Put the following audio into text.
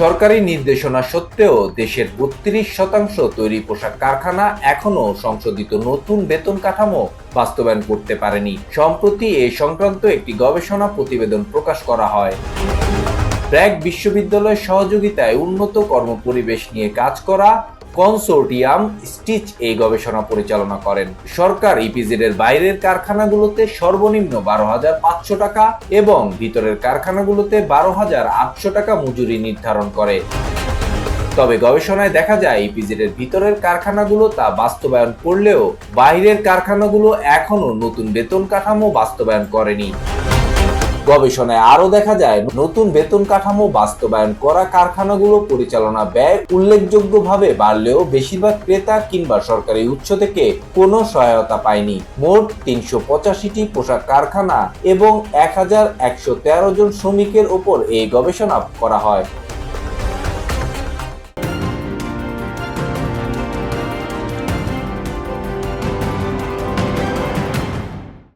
সরকারি নির্দেশনা সত্ত্বেও দেশের বত্রিশ শতাংশ তৈরি পোশাক কারখানা এখনও সংশোধিত নতুন বেতন কাঠামো বাস্তবায়ন করতে পারেনি। সম্প্রতি এ সংক্রান্ত একটি গবেষণা প্রতিবেদন প্রকাশ করা হয়। ব্র্যাক বিশ্ববিদ্যালয়ের সহযোগিতায় উন্নত কর্মপরিবেশ নিয়ে কাজ করা কনসোর্টিয়াম স্টিচ এই গবেষণা পরিচালনা করেন। সরকার ইপিজেড এর বাইরের কারখানাগুলোতে সর্বনিম্ন বারো হাজার পাঁচশো টাকা এবং ভিতরের কারখানাগুলোতে বারো হাজার আটশো টাকা মজুরি নির্ধারণ করে। তবে গবেষণায় দেখা যায় ইপিজেড এর ভিতরের কারখানাগুলো তা বাস্তবায়ন করলেও বাইরের কারখানাগুলো এখনও নতুন বেতন কাঠামো বাস্তবায়ন করেনি। গবেষণায় আরও দেখা যায়, নতুন বেতন কাঠামো বাস্তবায়ন করা কারখানাগুলো পরিচালনা ব্যয় উল্লেখযোগ্যভাবে বাড়লেও বেশিরভাগ ক্রেতা কিংবা সরকারি উৎস থেকে কোনো সহায়তা পায়নি। মোট তিনশো পঁচাশিটি পোশাক কারখানা এবং এক হাজার একশো তেরো জন শ্রমিকের ওপর এই গবেষণা করা হয়।